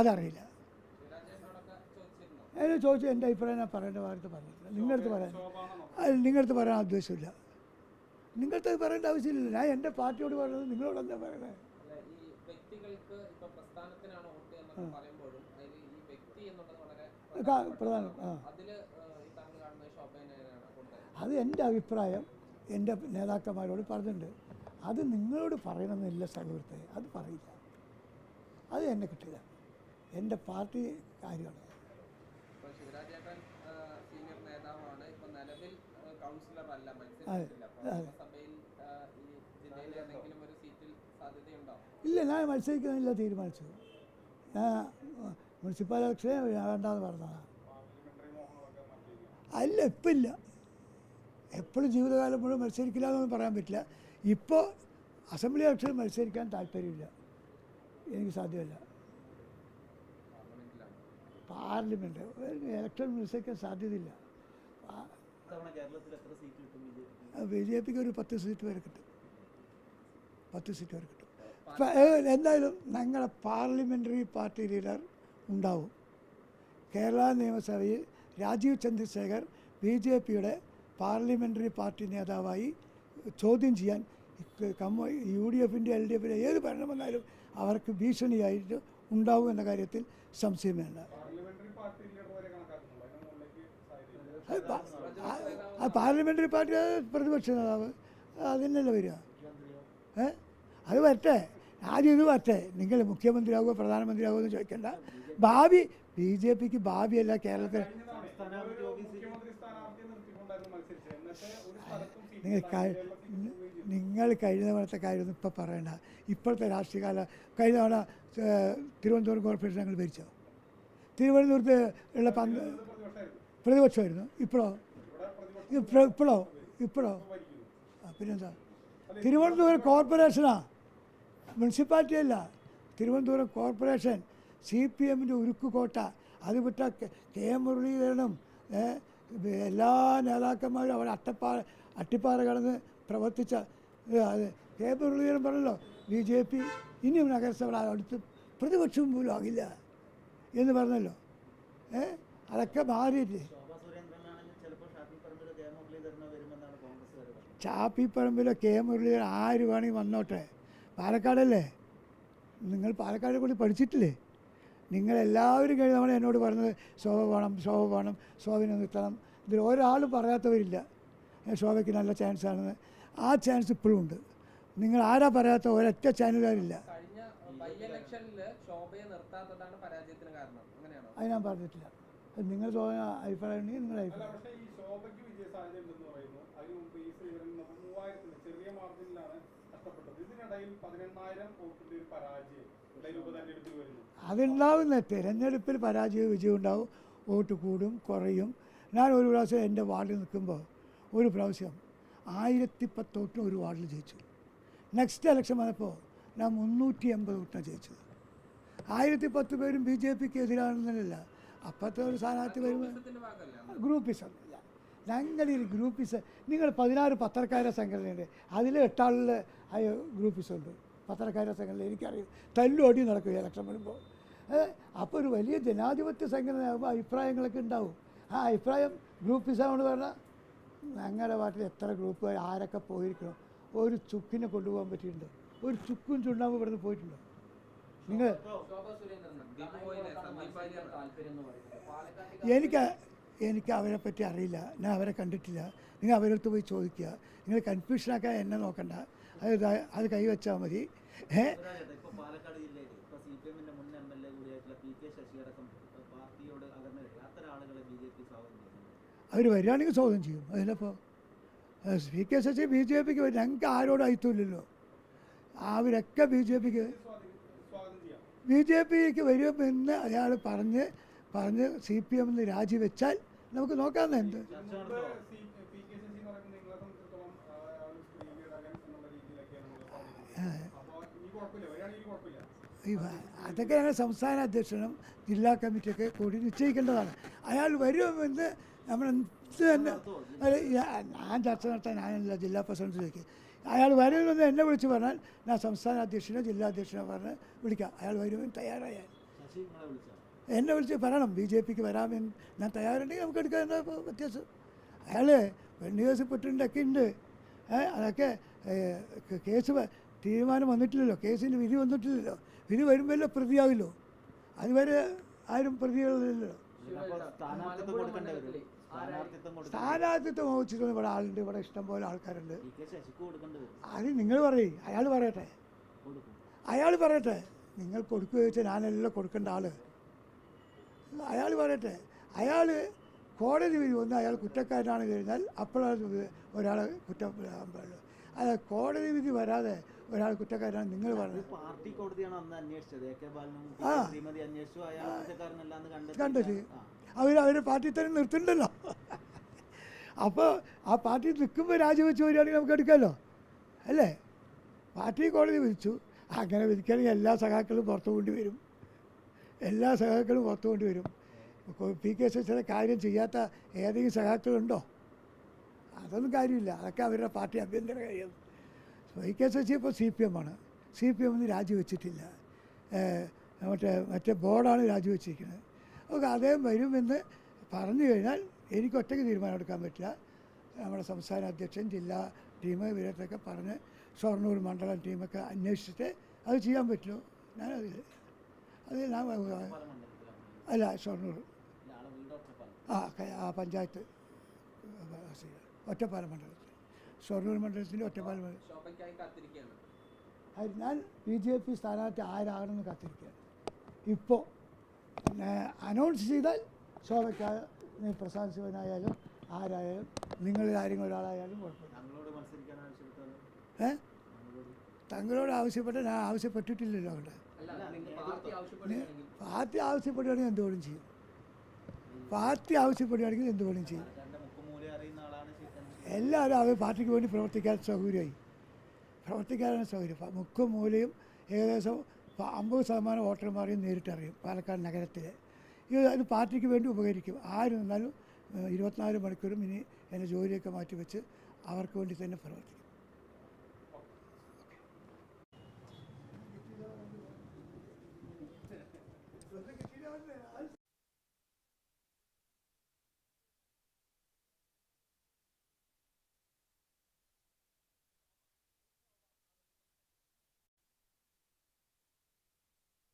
അതറിയില്ല. അതിന് ചോദിച്ചു എന്റെ അഭിപ്രായം ഞാൻ പറയേണ്ട ഭാഗത്ത് പറഞ്ഞിട്ടില്ല. നിങ്ങളടുത്ത് പറയാൻ നിങ്ങളടുത്ത് പറയാൻ ഉദ്ദേശമില്ല. നിങ്ങളുടെ പറയേണ്ട ആവശ്യമില്ല ഞാൻ എന്റെ പാർട്ടിയോട് പറയുന്നത് നിങ്ങളോട് എന്താ പറയണേ? പ്രധാന അത് എന്റെ അഭിപ്രായം എന്റെ നേതാക്കന്മാരോട് പറഞ്ഞിട്ടുണ്ട്. അത് നിങ്ങളോട് പറയണമെന്നില്ല സഹൃത്തെ അത് പറയില്ല. അത് എന്നെ കിട്ടില്ല എന്റെ പാർട്ടി കാര്യമാണ്. ഇല്ല ഞാൻ മത്സരിക്കുന്നില്ല തീരുമാനിച്ചത്. ഞാൻ മുനിസിപ്പൽ ഇലക്ഷനെ വേണ്ടാന്ന് പറഞ്ഞതാണ് അല്ല ഇപ്പം ഇല്ല എപ്പോഴും ജീവിതകാലം മുഴുവൻ മത്സരിക്കില്ല എന്നൊന്നും പറയാൻ പറ്റില്ല. ഇപ്പോൾ അസംബ്ലി ഇലക്ഷനിൽ മത്സരിക്കാൻ താല്പര്യമില്ല. എനിക്ക് സാധ്യമല്ല. പാർലമെന്റ് ഇലക്ഷൻ മത്സരിക്കാൻ സാധ്യതയില്ല. ജെ പിക്ക്? ബി ജെ പിക്ക് ഒരു പത്ത് സീറ്റ് വരെ കിട്ടും. പത്ത് സീറ്റ് വരെ കിട്ടും. എന്തായാലും ഞങ്ങളെ പാർലമെന്ററി പാർട്ടി ലീഡർ ഉണ്ടാവും. കേരള നിയമസഭയിൽ രാജീവ് ചന്ദ്രശേഖർ ബി ജെ പിയുടെ പാർലമെന്ററി പാർട്ടി നേതാവായി ചോദ്യം ചെയ്യാൻ കമ്മ യു ഡി എഫിന്റെ എൽ ഡി എഫിന്റെ ഏത് ഭരണം വന്നാലും അവർക്ക് ഭീഷണിയായിട്ട് ഉണ്ടാവും എന്ന കാര്യത്തിൽ സംശയം വേണ്ട. ആ- പാർലമെന്ററി പാർട്ടി പ്രതിപക്ഷ നേതാവ് അതിനല്ലേ വരിക? ഏ? അത് വരട്ടെ. ആദ്യം ഇത് വരട്ടെ. നിങ്ങൾ മുഖ്യമന്ത്രിയാവുക പ്രധാനമന്ത്രിയാവുക എന്ന് ചോദിക്കണ്ട. ഭാവി ബി ജെ പിക്ക് ഭാവിയല്ല കേരളത്തിൽ. നിങ്ങൾ നിങ്ങൾ കഴിഞ്ഞ തവണത്തെ കാര്യമൊന്നും ഇപ്പം പറയണ്ട. ഇപ്പോഴത്തെ രാഷ്ട്രീയകാല കഴിഞ്ഞ തവണ തിരുവനന്തപുരം കോർപ്പറേഷൻ ഞങ്ങൾ ഭരിച്ചോ? തിരുവനന്തപുരത്ത് ഉള്ള പന്ത് പ്രതിപക്ഷമായിരുന്നു. ഇപ്പോഴോ? ഇപ്പോഴോ? ഇപ്പോഴോ? പിന്നെന്താ? തിരുവനന്തപുരം കോർപ്പറേഷനാ? മുനിസിപ്പാലിറ്റി അല്ല. തിരുവനന്തപുരം കോർപ്പറേഷൻ സി പി എമ്മിന്റെ ഉരുക്കുകോട്ട. അത് വിട്ട കെ എം മുരളീധരനും എല്ലാ നേതാക്കന്മാരും അവിടെ അട്ടപ്പാറ അട്ടിപ്പാറ കടന്ന് പ്രവർത്തിച്ച കെ മുരളീധരൻ പറഞ്ഞല്ലോ ബി ജെ പി ഇനിയും നഗരസഭ അടുത്ത് പ്രതിപക്ഷം പോലും ആകില്ല എന്ന് പറഞ്ഞല്ലോ. ഏ? അതൊക്കെ മാറിയില്ലേ? ചാപ്പി പറമ്പിൽ കെ മുരളീധരൻ ആര് വേണമെങ്കിൽ വന്നോട്ടെ. പാലക്കാടല്ലേ? നിങ്ങൾ പാലക്കാട് കൂടി പഠിച്ചിട്ടില്ലേ? നിങ്ങളെല്ലാവരും കഴിഞ്ഞ തവണ എന്നോട് പറഞ്ഞത് ശോഭ വേണം ശോഭ വേണം ശോഭനെ നിർത്തണം. ഇതിൽ ഒരാളും പറയാത്തവരില്ല. ശോഭയ്ക്ക് നല്ല ചാൻസ് ആണെന്ന്. ആ ചാൻസ് ഇപ്പോഴും ഉണ്ട്. നിങ്ങൾ ആരാ പറയാത്ത ഒരൊറ്റ ചാനലുകാരില്ല. അത് ഞാൻ പറഞ്ഞിട്ടില്ല. നിങ്ങൾ തോന്നുന്ന അഭിപ്രായം ഉണ്ടെങ്കിൽ നിങ്ങളുടെ അല്ല അഭിപ്രായം അതുണ്ടാവുന്ന തിരഞ്ഞെടുപ്പിൽ പരാജയവും വിജയം ഉണ്ടാവും. വോട്ട് കൂടും കുറയും. ഞാൻ ഒരു പ്രാവശ്യം എന്റെ വാർഡിൽ നിൽക്കുമ്പോൾ ഒരു പ്രാവശ്യം ആയിരത്തി പത്ത് വോട്ടിന് ഒരു വാർഡിൽ ജയിച്ചു. നെക്സ്റ്റ് ഇലക്ഷൻ വന്നപ്പോൾ ഞാൻ മുന്നൂറ്റി എൺപത് വോട്ടിനാണ് ജയിച്ചത്. ആയിരത്തി പത്ത് പേരും ബി ജെ പിക്ക് എതിരാണെന്നല്ല. അപ്പോഴത്തെ ഒരു സ്ഥാനാർത്ഥി വരുമ്പോൾ ഗ്രൂപ്പിസം ഞങ്ങൾ ഈ ഗ്രൂപ്പിസം നിങ്ങൾ പതിനാറ് പത്രക്കാര സംഘടനയുണ്ട്. അതിൽ എട്ടാളിൽ ഗ്രൂപ്പിസം ഉണ്ട് പത്രക്കാര സംഘടന എനിക്കറിയും. തല്ലുപടി നടക്കും ഇലക്ഷൻ വരുമ്പോൾ. അപ്പോൾ ഒരു വലിയ ജനാധിപത്യ സംഘടനയാകുമ്പോൾ അഭിപ്രായങ്ങളൊക്കെ ഉണ്ടാവും. ആ അഭിപ്രായം ഗ്രൂപ്പിസാണെന്ന് പറഞ്ഞാൽ ഞങ്ങളുടെ നാട്ടിൽ എത്ര ഗ്രൂപ്പുകാർ ആരൊക്കെ പോയിരിക്കണം? ഒരു ചുക്കിനെ കൊണ്ടുപോകാൻ പറ്റിയിട്ടുണ്ട്. ഒരു ചുക്കും ചുണ്ണാമ്പ് ഇവിടുന്ന് പോയിട്ടുണ്ട്. നിങ്ങൾ എനിക്ക് എനിക്ക് അവരെ പറ്റി അറിയില്ല. ഞാൻ അവരെ കണ്ടിട്ടില്ല. നിങ്ങൾ അവരടുത്ത് പോയി ചോദിക്കുക. നിങ്ങൾ കൺഫ്യൂഷനാക്കാൻ എന്നെ നോക്കണ്ട. അത് അത് കൈവച്ചാൽ മതി. ഏ ശിവരാജേട്ടാ, ഇപ്പൊ പാലക്കാട് ജില്ലയിൽ ഇപ്പൊ സി പി എമ്മിന്റെ മുൻ എം എൽ എ കൂടിയായിട്ടുള്ള പി കെ ശശി അടക്കം പാർട്ടിയോട് അകന്ന് അത്തരം ആളുകളെ ബി ജെ പി സ്വാഗതം ചെയ്യുന്നു അവർ വരികയാണെങ്കിൽ സ്വാഗതം ചെയ്യും. അതിലപ്പോൾ P K Sasi B J പിക്ക് ഞങ്ങൾക്ക് ആരോടും അയത്തില്ലല്ലോ. അവരൊക്കെ ബി ജെ പിക്ക് ബി ജെ പിക്ക് വരുമെന്ന് അയാൾ പറഞ്ഞ് പറഞ്ഞ് സി പി എമ്മിൽ രാജിവെച്ചാൽ നമുക്ക് നോക്കാമെന്ന് എന്ത്? എന്ന് അതൊക്കെ ഞങ്ങൾ സംസ്ഥാന അധ്യക്ഷനും ജില്ലാ കമ്മിറ്റിയൊക്കെ കൂടി നിശ്ചയിക്കേണ്ടതാണ്. അയാൾ വരുമെന്ന് നമ്മൾ എന്ത് തന്നെ ഞാൻ- ചർച്ച നടത്താൻ ഞാനല്ല ജില്ലാ പ്രസിഡന്റിലേക്ക്? അയാൾ വരുമെന്ന് എന്നെ വിളിച്ച് പറഞ്ഞാൽ ഞാൻ സംസ്ഥാന അധ്യക്ഷനെ ജില്ലാ അധ്യക്ഷനെ പറഞ്ഞ് വിളിക്കാം. അയാൾ വരുമെന്ന് തയ്യാറായാൽ എന്നെ വിളിച്ച് പറയണം ബി ജെ പിക്ക് വരാമെന്ന് ഞാൻ തയ്യാറുണ്ടെങ്കിൽ നമുക്ക് എടുക്കാൻ എന്താ വ്യത്യാസം? അയാൾ പെണ്ണ് കേസ് പെട്ടിട്ടൊക്കെ ഉണ്ട്. അതൊക്കെ കേസ് തീരുമാനം വന്നിട്ടില്ലല്ലോ. കേസിന് വിധി വന്നിട്ടില്ലല്ലോ. വിധി വരുമ്പോഴല്ലോ പ്രതിയാവില്ലോ. അതുവരെ ആരും പ്രതികളില്ലല്ലോ സ്ഥാനാർത്ഥിത്വം വരും. മോഹിച്ചിട്ട് ഇവിടെ ആളുണ്ട്. ഇവിടെ ഇഷ്ടംപോലെ ആൾക്കാരുണ്ട്. പി കെ ശശിക്ക് കൊടുക്കേണ്ടി വരും. അത് നിങ്ങൾ പറയും. അയാൾ പറയട്ടെ. അയാൾ പറയട്ടെ. നിങ്ങൾ കൊടുക്കുക ചോദിച്ചാൽ ഞാനല്ല കൊടുക്കേണ്ട ആൾ. അയാൾ പറയട്ടെ. അയാൾ കോടതി വിധി വന്ന് അയാൾ കുറ്റക്കാരനാണ് കഴിഞ്ഞാൽ അപ്പോഴാണ് ഒരാളെ കുറ്റം അല്ല കോടതി വിധി വരാതെ ഒരാൾ കുറ്റക്കാരനാണ് നിങ്ങൾ പറഞ്ഞത്. പാർട്ടി കോടതിയാണ് അന്ന് അന്വേഷിച്ചത്. ആ. കണ്ടത് അവർ അവരെ പാർട്ടി തന്നെ നിർത്തുന്നുണ്ടല്ലോ. അപ്പോൾ ആ പാർട്ടി നിൽക്കുമ്പോൾ രാജിവെച്ച് വരികയാണെങ്കിൽ നമുക്ക് എടുക്കാമല്ലോ അല്ലേ? പാർട്ടി കോടതി വിധിച്ചു. അങ്ങനെ വിധിക്കുകയാണെങ്കിൽ എല്ലാ സഖാക്കളും പുറത്തു കൊണ്ടുവരും എല്ലാ സഖാക്കളും പുറത്തു കൊണ്ടുവരും പി കെ ശശിയുടെ കാര്യം ചെയ്യാത്ത ഏതെങ്കിലും സഖാക്കളുണ്ടോ? അതൊന്നും കാര്യമില്ല. അതൊക്കെ അവരുടെ പാർട്ടി ആഭ്യന്തര കാര്യം. വൈ കെ ശശി ഇപ്പോൾ സി പി എം ആണ്. സി പി എം ഒന്നും രാജിവെച്ചിട്ടില്ല. മറ്റേ മറ്റേ ബോർഡാണ് രാജിവെച്ചിരിക്കുന്നത്. അപ്പോൾ അദ്ദേഹം വരുമെന്ന് പറഞ്ഞു കഴിഞ്ഞാൽ എനിക്ക് ഒറ്റയ്ക്ക് തീരുമാനം എടുക്കാൻ പറ്റില്ല. നമ്മുടെ സംസ്ഥാന അധ്യക്ഷൻ ജില്ലാ ടീം ഇവരൊക്കെ പറഞ്ഞ് ഷൊർണൂർ മണ്ഡലം ടീമൊക്കെ അന്വേഷിച്ചിട്ട് അത് ചെയ്യാൻ പറ്റുമോ? ഞാനത് അത് ഞാൻ അല്ല ഷൊർണൂർ. ആ ആ പഞ്ചായത്ത്. ഒറ്റപ്പാലം മണ്ഡലത്തിൽ. ഷൊർണൂർ മണ്ഡലത്തിന്റെ ഒറ്റപ്പാലം മണ്ഡലം ഞാൻ ബി ജെ പി സ്ഥാനാർത്ഥി ആരാണെന്ന് കാത്തിരിക്കുകയാണ്. ഇപ്പോൾ അനൗൺസ് ചെയ്താൽ ശോഭയ്ക്കായ പ്രശാന്ത് ശിവനായാലും ആരായാലും നിങ്ങളിൽ ആരെങ്കിലും ഒരാളായാലും കുഴപ്പമില്ല. ഏ? തങ്ങളോട് ആവശ്യപ്പെട്ട ഞാൻ ആവശ്യപ്പെട്ടിട്ടില്ലല്ലോ അവിടെ. പാർട്ടി ആവശ്യപ്പെടുകയാണെങ്കിൽ. പാർട്ടി ആവശ്യപ്പെടുകയാണെങ്കിൽ എന്തുകൊണ്ടും ചെയ്യും. പാർട്ടി ആവശ്യപ്പെടുകയാണെങ്കിൽ എന്തുകൊണ്ടും ചെയ്യും. എല്ലാവരും അത് പാർട്ടിക്ക് വേണ്ടി പ്രവർത്തിക്കാൻ സൗകര്യമായി. പ്രവർത്തിക്കാനാണ് സൗകര്യം. മുക്കും മൂലയും ഏകദേശം അമ്പത് ശതമാനം വോട്ടർമാരെയും നേരിട്ടറിയും പാലക്കാട് നഗരത്തിൽ ഇത് അത് പാർട്ടിക്ക് വേണ്ടി ഉപകരിക്കും. ആരും നിന്നാലും ഇരുപത്തിനാല് മണിക്കൂറും ഇനി എന്റെ ജോലിയൊക്കെ മാറ്റി വെച്ച് അവർക്ക് വേണ്ടി തന്നെ പ്രവർത്തിക്കും.